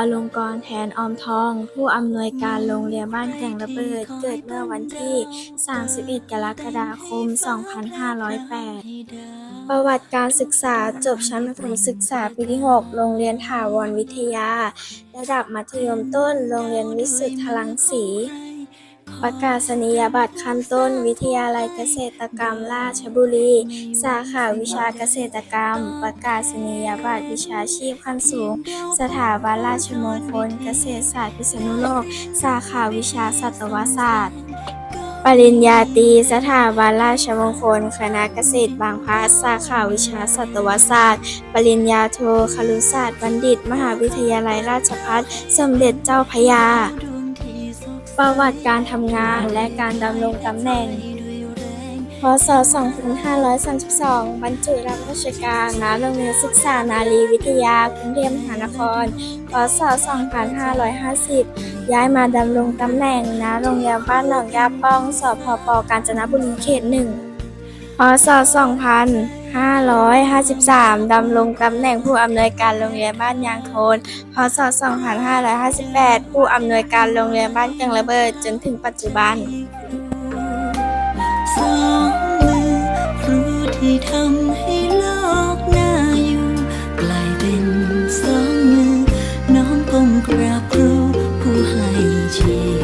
ออลงกรณ์ แทนออมทอง ผู้อำนวยการโรงเรียนบ้านแก่งระเบิด เกิดเมื่อวันที่ 31 กรกฎาคม 2508 ประวัติการศึกษาจบชั้นประถมศึกษาปีที่ 6 โรงเรียนถาวรวิทยา ระดับมัธยมต้น โรงเรียนวิสุทธลังสี ประกาศนียบัตรขั้นต้น วิทยาลัยเกษตรกรรมราชบุรี สาขาวิชาเกษตรกรรม ประกาศนียบัตรวิชาชีพขั้นสูง สถาบันราชมงคลเกษตรศาสตร์พิษณุโลก สาขาวิชาสัตวศาสตร์ ปริญญาตรีสถาบันราชมงคล คณะเกษตรบางพลัดสาขาวิชาสัตวศาสตร์ ปริญญาโทครุศาสตร์บัณฑิต มหาวิทยาลัยราชภัฏสมเด็จเจ้าพระยา ประวัติการทำงานและการดำรงตำแหน่ง พศ 2532 บรรจุรับราชการณโรงเรียนศึกษานารีวิทยากรุงเทพมหานคร พศ 2550 ย้ายมาดำรงตำแหน่งณโรงเรียนบ้านหนองยาป้อง สพป กาญจนบุรีเขตหนึ่ง พศ2553 ดำรงตำแหน่งผู้อำนวยการโรงเรียนบ้านยางโทน พศ 2558 ผู้อำนวยการโรงเรียนบ้านเกังระเบิดจนถึงปัจจุบันสองมือครูที่ทำให้โลกน่าอยู่ กลายเป็นสองมือ น้องก้มกราบครูผู้ให้ชี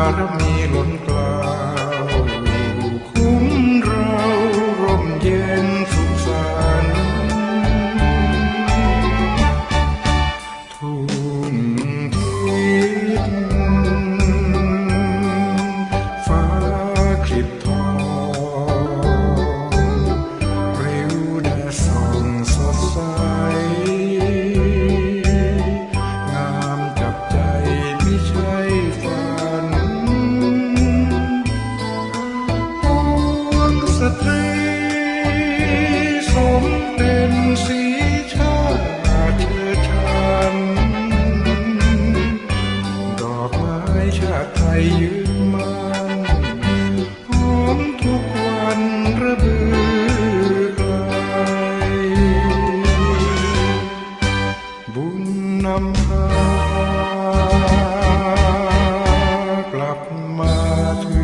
ารมีล้นเกล้ นำพากลับมาถึง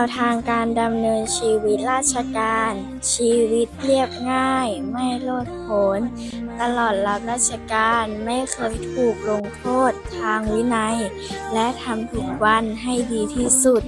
วทางการดำเนินชีวิตราชการ ชีวิตเรียบง่าย ไม่โลดโผน ตลอดรับราชการไม่เคยถูกลงโทษทางวินัย และทำทุกวันให้ดีที่สุด